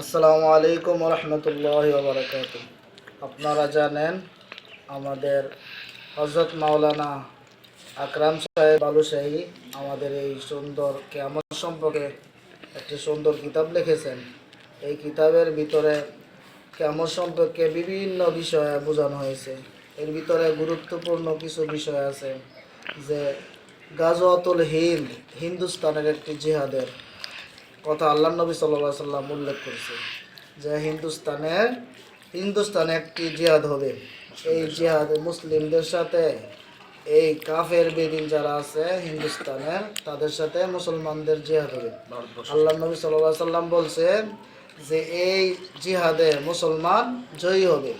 আসসালামু আলাইকুম রহমতুল্লাহ বারকাত আপনারা জানেন, আমাদের হজরত মাওলানা আকরাম সাহেব বালুশাহী আমাদের এই সুন্দর কেমন সম্পর্কে একটি সুন্দর কিতাব লিখেছেন। এই কিতাবের ভিতরে কেমন সম্পর্কে বিভিন্ন বিষয়ে বোঝানো হয়েছে। এর ভিতরে গুরুত্বপূর্ণ কিছু বিষয় আছে, যে গাজওয়াতুল হিন্দ, হিন্দুস্তানের একটি জিহাদের কথা আল্লাহ নবী সাল্লাহ সাল্লাম উল্লেখ করেছে যে হিন্দুস্তানের হিন্দুস্তানে একটি জিহাদ হবে। এই জিহাদ মুসলিমদের সাথে এই কাফের বেদিন যারা আছে হিন্দুস্তানের তাদের সাথে মুসলমানদের জিহাদ হবে। আল্লাহ নবী সাল্লাহ সাল্লাম বলছে যে এই জিহাদে মুসলমান জয়ী হবে।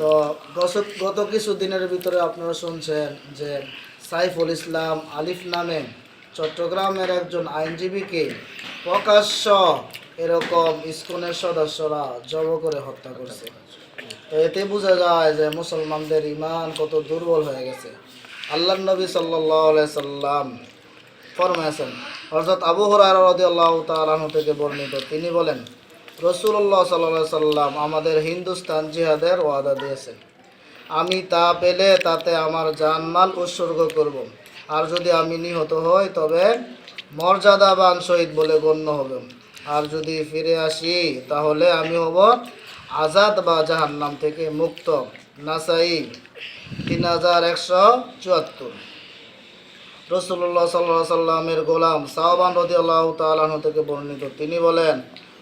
তো গত গত কিছু দিনের ভিতরে আপনারা শুনছেন যে সাইফুল ইসলাম আলিফ নামে চট্টগ্রামের একজন আইনজীবীকে প্রকাশ্য এরকম ইস্কনের সদস্যরা জব করে হত্যা করছে। তো এতে বোঝা যায় যে মুসলমানদের ইমান কত দুর্বল হয়ে গেছে। আল্লাহ নবী সাল্লাহ সাল্লাম ফরমাইছেন হজরত আবু হরার থেকে বর্ণিত। তিনি বলেন রসুল্লাহ সাল্লাহ সাল্লাম আমাদের হিন্দুস্তান জিহাদের ওয়াদা দিয়েছেন। আমি তা পেলে তাতে আমার জানমাল উৎসর্গ করব। আর যদি আমি নিহত হই, তবে মর্যাদাবান শহীদ বলে গণ্য হবে। আর যদি ফিরে আসি, তাহলে আমি হব আজাদ বা জাহান্নাম থেকে মুক্ত। নাসাই তিন হাজার একশো চুয়াত্তর। রসুল্লাহ সাল্লাহ সাল্লামের গোলাম সাহবান রদি আল্লাহ তালাহ থেকে বর্ণিত। তিনি বলেন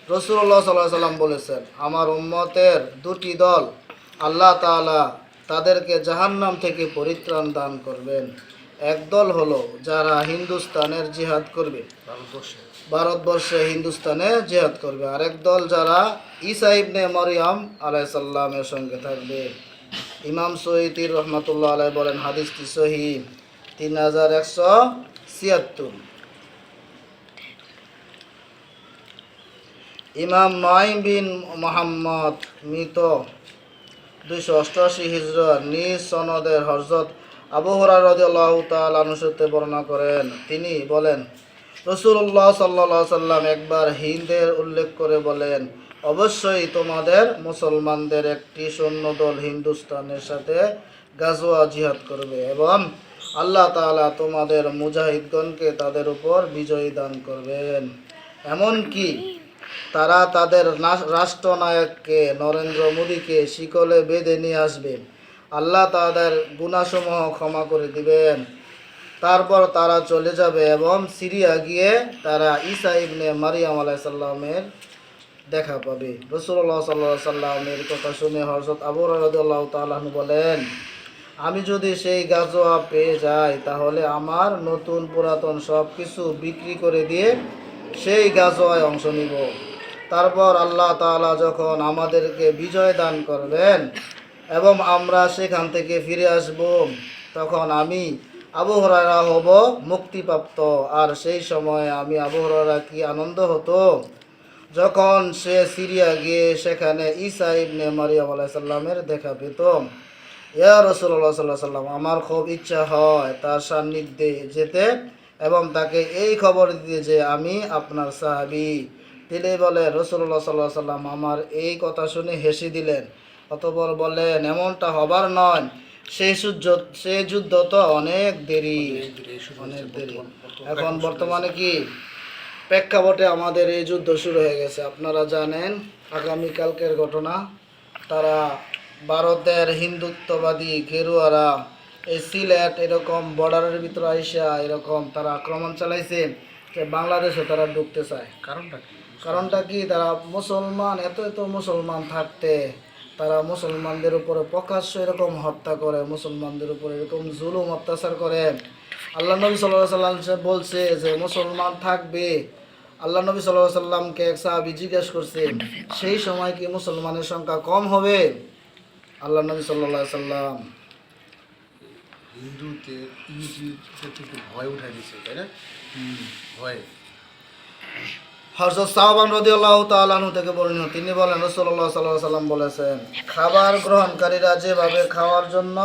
রসুল্লাহ সাল্লাহ সাল্লাম বলেছেন, আমার উম্মতের দুটি দল আল্লাহ তাআলা তাদেরকে জাহান্নাম থেকে পরিত্রাণ দান করবেন। একদল হলো যারা হিন্দুস্তানের জিহাদ করবে। ভারতবর্ষে। হিন্দুস্তানে জিহাদ করবে। আরেক দল যারা ঈসা ইবনে মরিয়াম আলাইসাল্লামের সঙ্গে থাকবে। ইমাম সৈতির রহমতুল্লাহ আলাই বলেন হাদিসটি সহি। তিন হাজার একশো ছিয়াত্তর। ইমাম নয় বিন মোহাম্মদ মৃত দুইশো অষ্টআশি হিজরা নিজ সনদের হজরত আবু হরার রাদিয়াল্লাহু তাআলা অনুসূত্রে বর্ণনা করেন। তিনি বলেন রসুল্লাহ সাল্লাহ সাল্লাম একবার হিন্দের উল্লেখ করে বলেন, অবশ্যই তোমাদের মুসলমানদের একটি সৈন্যদল হিন্দুস্তানের সাথে গাজোয়া জিহাদ করবে এবং আল্লাহ তাআলা তোমাদের মুজাহিদগণকে তাদের উপর বিজয়ী দান করবেন। এমনকি তারা তাদের রাষ্ট্রনায়ককে নরেন্দ্র মোদীকে শিকলে বেঁধে নিয়ে আসবে। আল্লাহ তাদের গুণাসমূহ ক্ষমা করে দিবেন। তারপর তারা চলে যাবে এবং সিরিয়া গিয়ে তারা ঈসা ইবনে মারিয়াম আলাইসাল্লামের দেখা পাবে। রসুল্লাহ সাল্লাহ সাল্লামের কথা শুনে হজরত আবু রাদিয়াল্লাহু তাআলা বলেন, আমি যদি সেই গাজোয়া পেয়ে যাই, তাহলে আমার নতুন পুরাতন সব কিছু বিক্রি করে দিয়ে সেই গাজোয়ায় অংশ নিব। তারপর আল্লাহ তাআলা যখন আমাদেরকে বিজয় দান করবেন এবং আমরা সেখান থেকে ফিরে আসব, তখন আমি আবু হরারা হব মুক্তিপ্রাপ্ত। আর সেই সময় আমি আবু কি আনন্দ হতো? যখন সে সিরিয়া গিয়ে সেখানে ঈসা ইবনে মারিয়াম আলাইসাল্লামের দেখা পেত। ইয়া রসুল্লাহ সাল্লাহ সাল্লাম, আমার খুব ইচ্ছা হয় তার সান্নিধ্যে যেতে এবং তাকে এই খবর দিতে যে আমি আপনার সাহাবি। তিনি বলে রসুল্লাহ সাল্লাহ সাল্লাম আমার এই কথা শুনে হেসে দিলেন। অতপর বললেন এমনটা হবার নয়। সেই সূর্য সেই যুদ্ধ তো অনেক দেরি। অনেক দেরি এখন বর্তমানে কি? প্রেক্ষাপটে আমাদের এই যুদ্ধ শুরু হয়ে গেছে। আপনারা জানেন আগামীকালকের ঘটনা। তারা ভারতের হিন্দুত্ববাদী গেরুয়ারা এই সিলেট এরকম বর্ডারের ভিতরে আইসা এরকম তারা আক্রমণ চালাইছে যে বাংলাদেশে তারা ঢুকতে চায়। কারণটা কারণটা কি? তারা মুসলমান এত এত মুসলমান থাকতে তারা মুসলমানদের উপরে প্রকাশ্য এরকম হত্যা করে মুসলমানদের উপরে এরকম জুলুম অত্যাচার করে। আল্লাহ নবী সাল্লাহ সাল্লাম সে বলছে যে মুসলমান থাকবে। আল্লাহ নবী সাল্লাহ সাল্লামকে এক সাহাবি জিজ্ঞেস করছে সেই সময় কি মুসলমানের সংখ্যা কম হবে? আল্লাহ নবী সাল্লাহ সাল্লাম হিন্দুতে ভয় উঠাই দিছে তাই না? ভয়। হরজত সাহবান রদি আল্লাহ তালু থেকে বর্ণিত। তিনি বলেন রসল্লাহ সাল্লাহ সাল্লাম বলেছেন, খাবার গ্রহণকারীরা যেভাবে খাওয়ার জন্য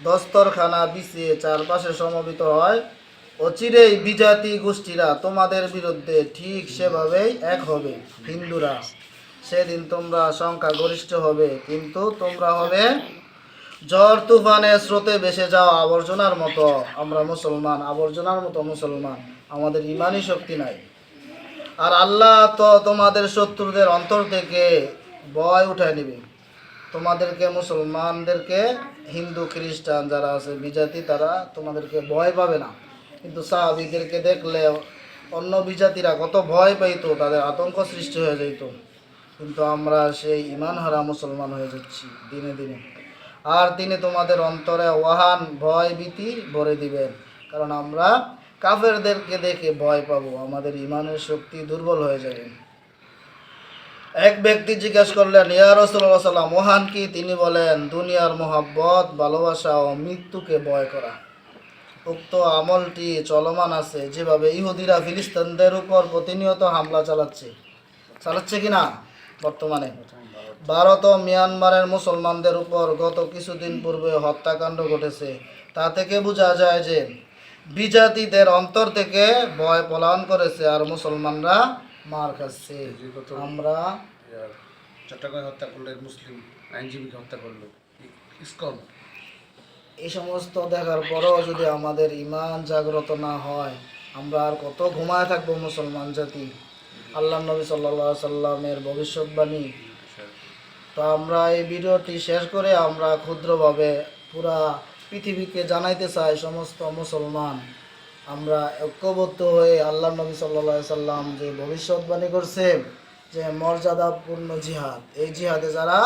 দস্তরখানা বিছিয়ে চারপাশে সমবেত হয়, অচিরেই বিজাতি গোষ্ঠীরা তোমাদের বিরুদ্ধে ঠিক সেভাবেই এক হবে, হিন্দুরা। সেদিন তোমরা সংখ্যা গরিষ্ঠ হবে, কিন্তু তোমরা হবে ঝড় তুফানে স্রোতে ভেসে যাওয়া আবর্জনার মতো। আমরা মুসলমান, আবর্জনার মতো মুসলমান। আমাদের ইমানই শক্তি নাই। আর আল্লাহ তো তোমাদের শত্রুদের অন্তর থেকে ভয় উঠায় নিবে। তোমাদেরকে মুসলমানদেরকে, হিন্দু, খ্রিস্টান যারা আছে, বিজাতি, তারা তোমাদেরকে ভয় পাবে না। কিন্তু সাহাবিদেরকে দেখলে অন্য বিজাতিরা কত ভয় পাইতো, তাদের আতঙ্ক সৃষ্টি হয়ে যেত কিন্তু আমরা সেই ইমান হারা মুসলমান হয়ে যাচ্ছি দিনে দিনে। আর তিনি তোমাদের অন্তরে ওয়াহান ভয় ভীতি ভরে দিবেন। কারণ আমরা কাফেরদেরকে দেখে ভয় পাবো, আমাদের ইমানের শক্তি দুর্বল হয়ে যাবে। এক ব্যক্তি জিজ্ঞেস করলেন, ইয়া রসুল্লাহ সাল্লাম, মহান কি? তিনি বলেন, দুনিয়ার মোহাব্বত, ভালোবাসা ও মৃত্যুকে ভয় করা। উক্ত আমলটি চলমান আছে, যেভাবে ইহুদিরা ফিলিস্তিনদের উপর প্রতিনিয়ত হামলা চালাচ্ছে। চালাচ্ছে কি না? বর্তমানে। ভারত ও মিয়ানমারের মুসলমানদের উপর গত কিছুদিন পূর্বে হত্যাকাণ্ড ঘটেছে। তা থেকে বোঝা যায় যে বিজাতিদের অন্তর থেকে ভয় পলায়ন করেছে আর মুসলমানরা মার খাচ্ছে। আমরা চট্টগ্রামে হত্যা করল মুসলিম আইনজীবীকে হত্যা করল। ইসকন। এই সমস্ত দেখার পরেও যদি আমাদের ইমান জাগ্রত না হয় আমরা আর কত ঘুমায় থাকব মুসলমান জাতি? আল্লাহ নবী সাল্লা সাল্লামের ভবিষ্যৎবাণী। তো আমরা এই ভিডিওটি শেষ করে আমরা ক্ষুদ্রভাবে পুরা পৃথিবীকে জানাইতে চাই সমস্ত মুসলমান। আমরা ঐক্যবদ্ধ হয়ে আল্লাহ নবী সাল্লা সাল্লাম যে ভবিষ্যৎবাণী করছে যে মর্যাদাপূর্ণ জিহাদ এই জিহাদে যারা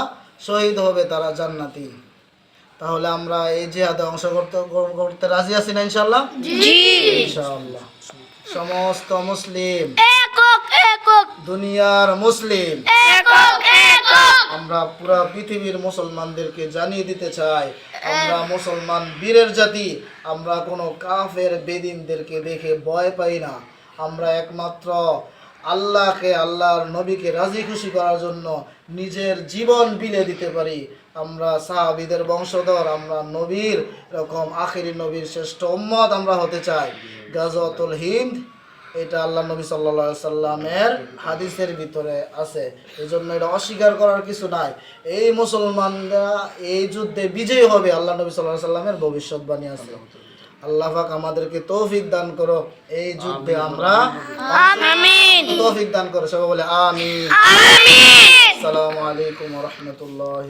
শহীদ হবে তারা জান্নাতি। তাহলে আমরা এই জিহাদে অংশগ্রহণ করতে রাজি আছি না ইনশাল্লাহ ইনশাল্লাহ সমস্ত মুসলিম দুনিয়ার মুসলিম আমরা পুরা পৃথিবীর মুসলমানদেরকে জানিয়ে দিতে চাই, আমরা মুসলমান বীরের জাতি, আমরা কোনো কাফের বেদিনদেরকে দেখে ভয় পাই না। আমরা একমাত্র আল্লাহকে, আল্লাহর নবীকে রাজি খুশি করার জন্য নিজের জীবন বিলে দিতে পারি। আমরা সাহাবিদের বংশধর, আমরা নবীর এরকম আখিরি নবীর শ্রেষ্ঠ উম্মত আমরা হতে চাই। গাজতুল হিন্দ এটা আল্লাহ নবী সাল্লা সাল্লামের হাদিসের ভিতরে আছে। এই জন্য এটা অস্বীকার করার কিছু নাই। এই মুসলমানরা এই যুদ্ধে বিজয়ী হবে আল্লাহ নবী সাল্লাহ সাল্লামের ভবিষ্যৎবাণী আছে। আল্লাহ পাক আমাদেরকে তৌফিক দান করো। এই যুদ্ধে আমরা আমিন। তৌফিক দান করো। সবাই বলে আমিন। আমিন। আসসালামু আলাইকুম রহমতুল্লাহ